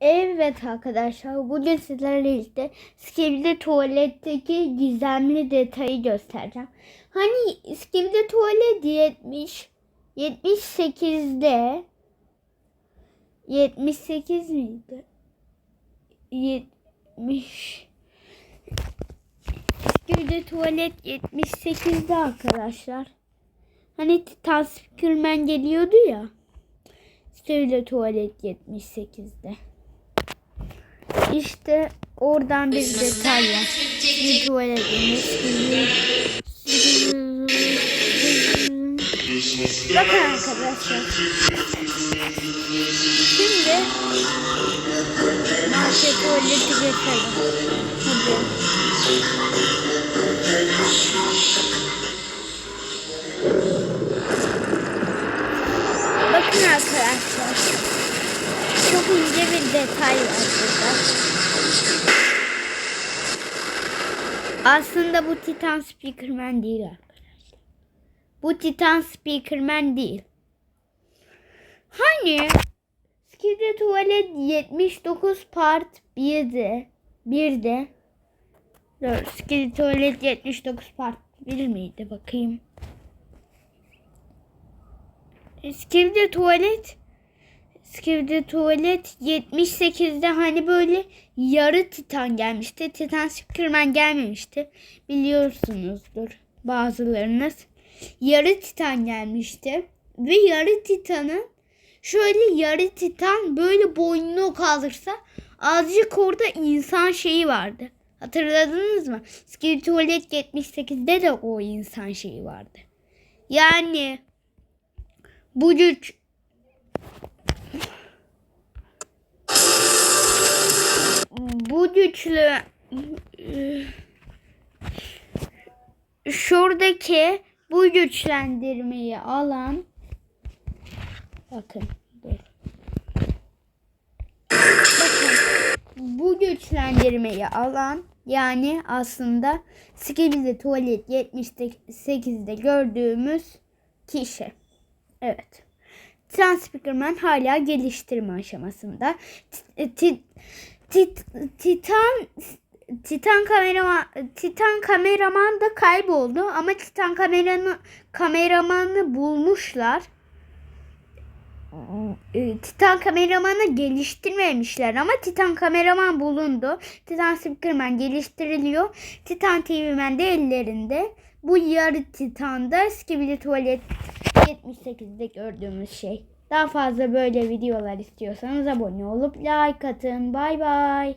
Evet arkadaşlar bugün sizlerle birlikte Skibidi tuvaletteki gizemli detayı göstereceğim. Hani Skibidi tuvalet 70 78'de 78 miydi? 70 Skibidi tuvalet 78'de arkadaşlar. Hani Titan Speakerman geliyordu ya. Skibidi tuvalet 78'de. İşte oradan bir detay var. Bir tuvaletimiz. Bakın arkadaşlar. Şimdi market tuvaleti geçelim. Hadi. Bakın arkadaşlar. Çok ince bir detay var burada. Aslında bu Titan Speakerman değil arkadaşlar. Bu Titan Speakerman değil. Hani Skide Tuvalet 79 part 1'de 1'de Dur Skide Tuvalet 79 part 1 miydi bakayım. Skide Tuvalet Skivde tuvalet 78'de hani böyle yarı titan gelmişti. Titan Speakerman gelmemişti. Biliyorsunuzdur bazılarınız. Yarı titan gelmişti. Ve yarı titanın şöyle yarı titan böyle boynunu kaldırsa azıcık orada insan şeyi vardı. Hatırladınız mı? Skivde tuvalet 78'de de o insan şeyi vardı. Yani bu güç bu güçlü şuradaki bu güçlendirmeyi alan bakın dur. Bakın bu güçlendirmeyi alan yani aslında Skibidi Tuvalet 78'de gördüğümüz kişi. Evet. Transpeakerman hala geliştirme aşamasında. Ti- ti- Tit, Titan Titan kameraman Titan kameraman da kayboldu ama Titan kameranı kameramanı bulmuşlar. Ee, Titan kameramanı geliştirmemişler ama Titan kameraman bulundu. Titan Speakerman geliştiriliyor. Titan TV Man de ellerinde. Bu yarı Titan'da Skibidi Tuvalet 78'de gördüğümüz şey. Daha fazla böyle videolar istiyorsanız abone olup like atın. Bay bay.